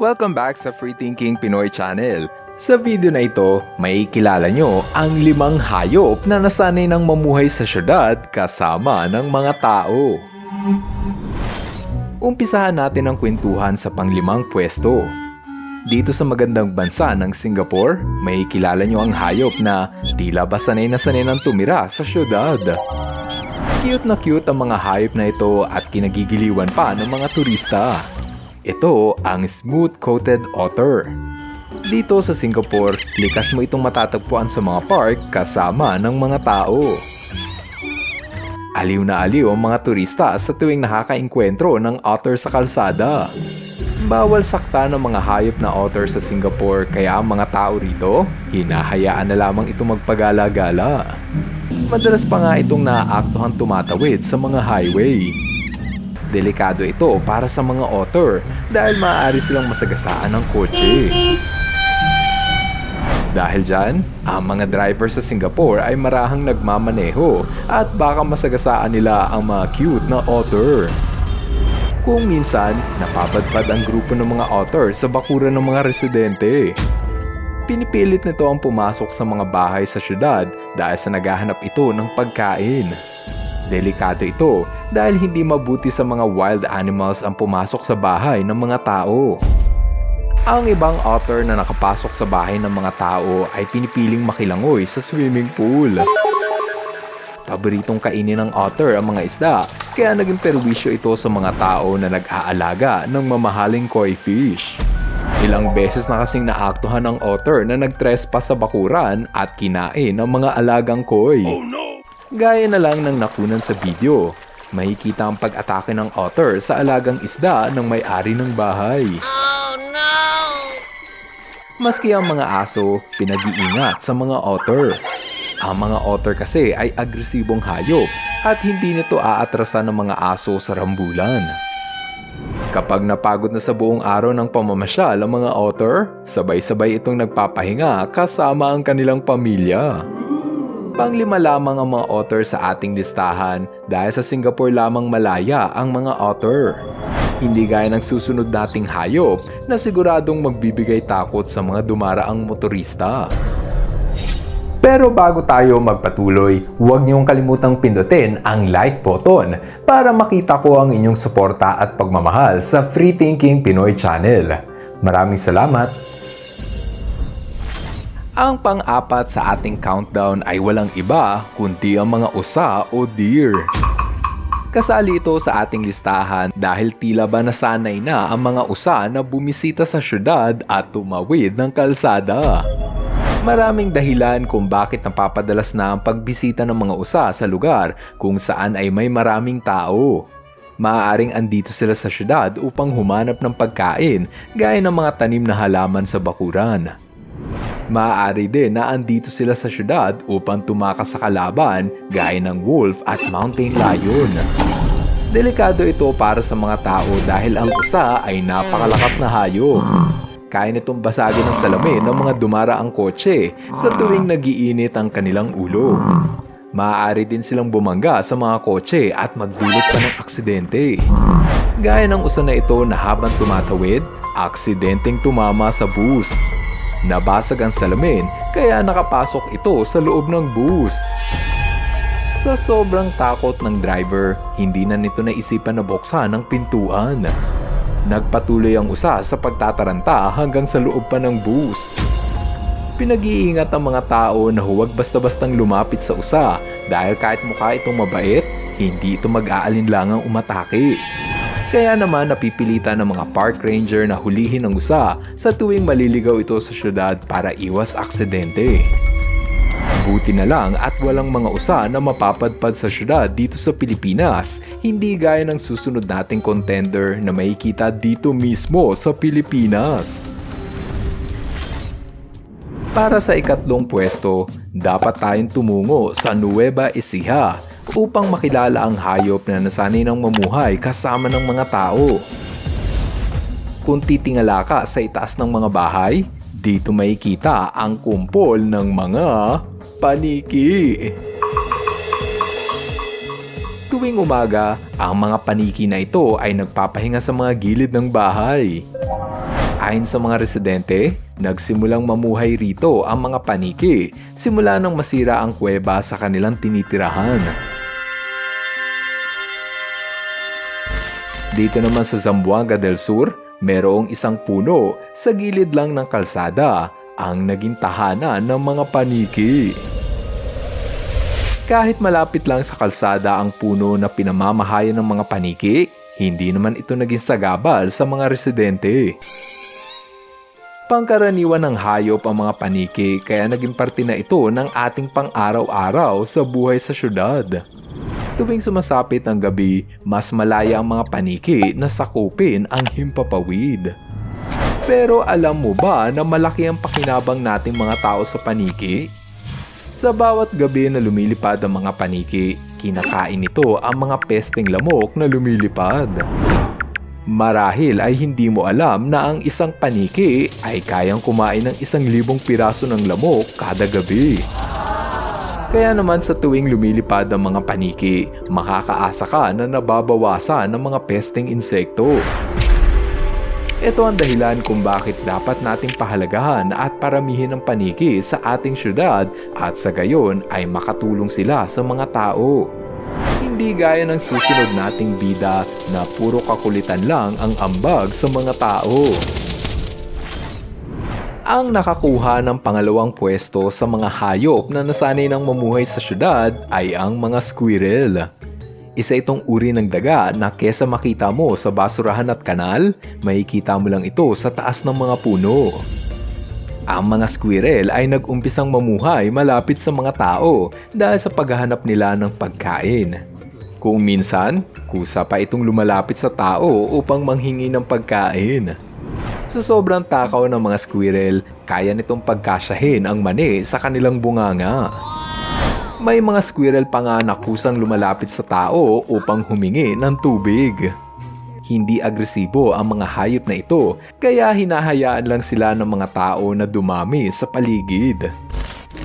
Welcome back sa Free Thinking Pinoy Channel. Sa video na ito, may kilala nyo ang limang hayop na nasanay ng mamuhay sa syudad kasama ng mga tao. Umpisahan natin ang kwentuhan sa panglimang pwesto. Dito sa magandang bansa ng Singapore, may kilala nyo ang hayop na tila ba sanay na sanay ng tumira sa syudad. Cute na cute ang mga hayop na ito at kinagigiliwan pa ng mga turista. Ito ang smooth-coated otter. Dito sa Singapore, likas mo itong matatagpuan sa mga park kasama ng mga tao. Aliw na aliw ang mga turista sa tuwing nakakainkwentro ng otter sa kalsada. Bawal sakta ng mga hayop na otter sa Singapore kaya ang mga tao rito, hinahayaan na lamang ito magpagala-gala. Madalas pa nga itong naaaktuhan tumatawid sa mga highway. Delikado ito para sa mga otter dahil maaari silang masagasaan ng kotse. Dahil dyan, ang mga driver sa Singapore ay marahang nagmamaneho at baka masagasaan nila ang mga cute na otter. Kung minsan, napapadpad ang grupo ng mga otter sa bakuran ng mga residente. Pinipilit nito ang pumasok sa mga bahay sa syudad dahil sa naghahanap ito ng pagkain. Delikado ito dahil hindi mabuti sa mga wild animals ang pumasok sa bahay ng mga tao. Ang ibang otter na nakapasok sa bahay ng mga tao ay pinipiling makilangoy sa swimming pool. Paboritong kainin ng otter ang mga isda, kaya naging perwisyo ito sa mga tao na nag-aalaga ng mamahaling koi fish. Ilang beses na kasing naaktuhan ng otter na nag-trespass sa bakuran at kinain ang mga alagang koi. Gaya na lang ng nakunan sa video, makikita ang pag-atake ng otter sa alagang isda ng may-ari ng bahay. Maski ang mga aso, pinag-iingat sa mga otter. Ang mga otter kasi ay agresibong hayop at hindi nito aatrasan ng mga aso sa rambulan. Kapag napagod na sa buong araw ng pamamasyal ang mga otter, sabay-sabay itong nagpapahinga kasama ang kanilang pamilya. Panglima lamang ang mga otter sa ating listahan dahil sa Singapore lamang malaya ang mga otter. Hindi gaya ng susunod nating hayop na siguradong magbibigay takot sa mga dumaraang motorista. Pero bago tayo magpatuloy, huwag niyong kalimutang pindutin ang like button para makita ko ang inyong suporta at pagmamahal sa Free Thinking Pinoy Channel. Maraming salamat! Ang pang-apat sa ating countdown ay walang iba kundi ang mga usa o deer. Kasali ito sa ating listahan dahil tila ba nasanay na ang mga usa na bumisita sa syudad at tumawid ng kalsada. Maraming dahilan kung bakit napapadalas na ang pagbisita ng mga usa sa lugar kung saan ay may maraming tao. Maaaring andito sila sa syudad upang humanap ng pagkain gaya ng mga tanim na halaman sa bakuran. Maaari din na andito sila sa syudad upang tumakas sa kalaban gaya ng wolf at mountain lion. Delikado ito para sa mga tao dahil ang usa ay napakalakas na hayop. Kaya nitong basagin ng salamin ng mga dumaraang kotse sa tuwing nagiinit ang kanilang ulo. Maaari din silang bumangga sa mga kotse at magdulot pa ng aksidente. Gaya ng usa na ito na habang tumatawid, aksidenteng tumama sa bus. Nabasag ang salamin kaya nakapasok ito sa loob ng bus. Sa sobrang takot ng driver, hindi na nito naisipan na buksan ang pintuan. Nagpatuloy ang usa sa pagtataranta hanggang sa loob pa ng bus. Pinag-iingat ang mga tao na huwag basta-bastang lumapit sa usa dahil kahit mukha itong mabait, hindi ito mag-aalinlangang umatake. Kaya naman napipilitan ng mga park ranger na hulihin ang usa sa tuwing maliligaw ito sa syudad para iwas aksidente. Buti na lang at walang mga usa na mapapadpad sa syudad dito sa Pilipinas, hindi gaya ng susunod nating contender na makikita dito mismo sa Pilipinas. Para sa ikatlong pwesto, dapat tayong tumungo sa Nueva Ecija upang makilala ang hayop na nasanay ng mamuhay kasama ng mga tao. Kung titingala ka sa itaas ng mga bahay, dito makikita ang kumpol ng mga paniki. Tuwing umaga, ang mga paniki na ito ay nagpapahinga sa mga gilid ng bahay. Ayon sa mga residente, nagsimulang mamuhay rito ang mga paniki simula nang masira ang kuweba sa kanilang tinitirahan. Dito naman sa Zamboanga del Sur, merong isang puno sa gilid lang ng kalsada ang naging tahanan ng mga paniki. Kahit malapit lang sa kalsada ang puno na pinamamahayan ng mga paniki, hindi naman ito naging sagabal sa mga residente. Pangkaraniwan ng hayop ang mga paniki kaya naging parte na ito ng ating pang-araw-araw sa buhay sa syudad. Tuwing sumasapit ang gabi, mas malaya ang mga paniki na sakupin ang himpapawid. Pero alam mo ba na malaki ang pakinabang nating mga tao sa paniki? Sa bawat gabi na lumilipad ang mga paniki, kinakain nito ang mga pesteng lamok na lumilipad. Marahil ay hindi mo alam na ang isang paniki ay kayang kumain ng isang libong piraso ng lamok kada gabi. Kaya naman sa tuwing lumilipad ang mga paniki, makakaasa ka na nababawasan ng mga pesteng insekto. Ito ang dahilan kung bakit dapat nating pahalagahan at paramihin ang paniki sa ating syudad at sa gayon ay makatulong sila sa mga tao. Hindi gaya ng susunod nating bida na puro kakulitan lang ang ambag sa mga tao. Ang nakakuha ng pangalawang pwesto sa mga hayop na nasanay ng mamuhay sa syudad ay ang mga squirrel. Isa itong uri ng daga na kesa makita mo sa basurahan at kanal, makikita mo lang ito sa taas ng mga puno. Ang mga squirrel ay nag-umpisang mamuhay malapit sa mga tao dahil sa paghahanap nila ng pagkain. Kung minsan, kusa pa itong lumalapit sa tao upang manghingi ng pagkain. Sa sobrang takaw ng mga squirrel, kaya nitong pagkasyahin ang mani sa kanilang bunganga. May mga squirrel pa nga na kusang lumalapit sa tao upang humingi ng tubig. Hindi agresibo ang mga hayop na ito, kaya hinahayaan lang sila ng mga tao na dumami sa paligid.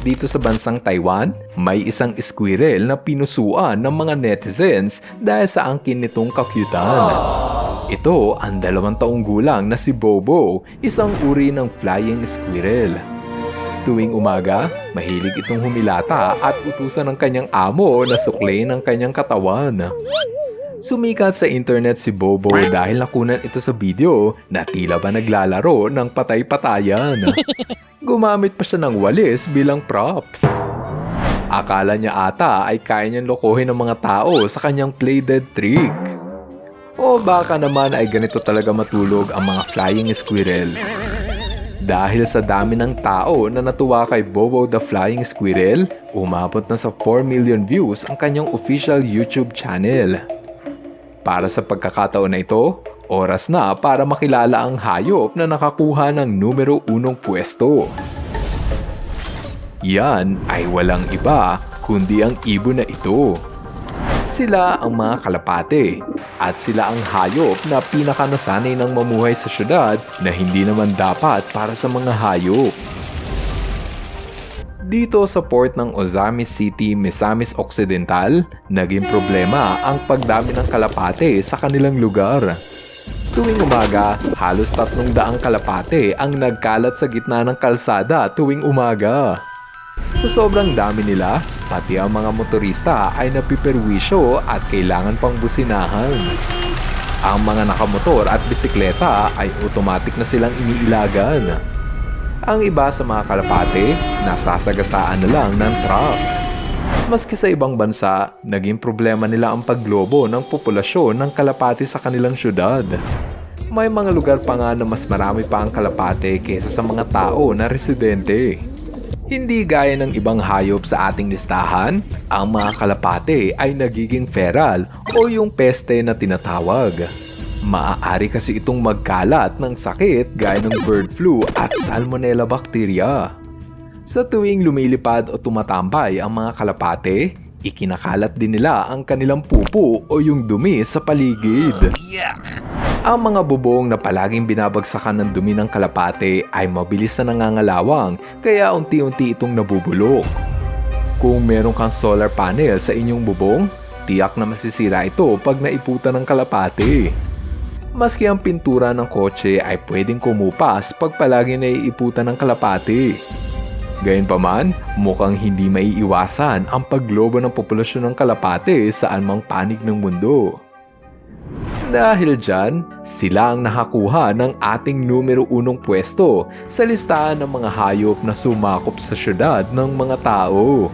Dito sa bansang Taiwan, may isang squirrel na pinusuan ng mga netizens dahil sa angkin nitong kakyutan. Ito ang dalawang taong gulang na si Bobo, isang uri ng flying squirrel. Tuwing umaga, mahilig itong humilata at utusan ng kanyang amo na suklayin ang kanyang katawan. Sumikat sa internet si Bobo dahil nakunan ito sa video na tila ba naglalaro ng patay-patayan. Gumamit pa siya ng walis bilang props. Akala niya ata ay kaya niyang lokohin ng mga tao sa kanyang play dead trick. O baka naman ay ganito talaga matulog ang mga flying squirrel. Dahil sa dami ng tao na natuwa kay Bobo the Flying Squirrel, umabot na sa 4 million views ang kanyang official YouTube channel. Para sa pagkakataon na ito, oras na para makilala ang hayop na nakakuha ng numero unong pwesto. Yan ay walang iba kundi ang ibon na ito. Sila ang mga kalapate at sila ang hayop na pinakanasanay ng mamuhay sa syudad na hindi naman dapat para sa mga hayop. Dito sa port ng Ozamis City, Misamis Occidental, naging problema ang pagdami ng kalapate sa kanilang lugar. Tuwing umaga, halos tatlong daang kalapate ang nagkalat sa gitna ng kalsada tuwing umaga. Sa sobrang dami nila, pati ang mga motorista ay napiperwisyo at kailangan pang businahan. Ang mga nakamotor at bisikleta ay automatic na silang iniilagan. Ang iba sa mga kalapate, nasasagasaan na lang ng truck. Maski sa ibang bansa, naging problema nila ang paglobo ng populasyon ng kalapate sa kanilang syudad. May mga lugar pa nga na mas marami pa ang kalapate kaysa sa mga tao na residente. Hindi gaya ng ibang hayop sa ating listahan, ang mga kalapate ay nagiging feral o yung peste na tinatawag. Maaari kasi itong magkalat ng sakit gaya ng bird flu at salmonella bacteria. Sa tuwing lumilipad o tumatambay ang mga kalapate, ikinakalat din nila ang kanilang pupo o yung dumi sa paligid. Ang mga bubong na palaging binabagsakan ng dumi ng kalapate ay mabilis na nangangalawang kaya unti-unti itong nabubulok. Kung meron kang solar panel sa inyong bubong, tiyak na masisira ito pag naiputan ng kalapate. Maski ang pintura ng kotse ay pwedeng kumupas pag palagi naiiputan ng kalapati. Gayunpaman, mukhang hindi maiiwasan ang paglobo ng populasyon ng kalapate sa anumang panig ng mundo. Dahil dyan, sila ang nakakuha ng ating numero unong pwesto sa listahan ng mga hayop na sumakop sa syudad ng mga tao.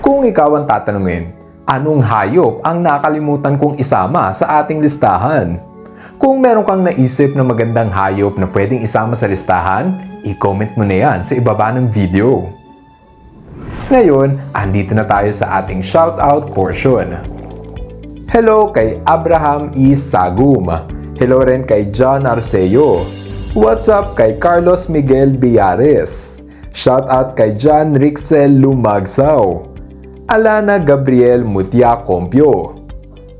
Kung ikaw ang tatanungin, anong hayop ang nakalimutan kong isama sa ating listahan? Kung meron kang naisip na magandang hayop na pwedeng isama sa listahan, i-comment mo na yan sa ibaba ng video. Ngayon, andito na tayo sa ating shoutout portion. Hello kay Abraham E. Sagum. Hello rin kay John Arceo. What's up kay Carlos Miguel Biares. Shoutout kay John Rixel Lumagsaw. Alana Gabriel Mutia Compio.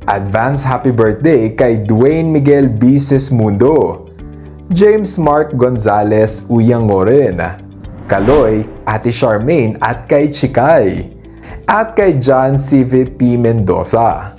Advance happy birthday kay Dwayne Miguel Bises Mundo. James Mark Gonzalez Uyangoren. Kaloy, Ate Charmaine at kay Chikay. At kay John CVP Mendoza.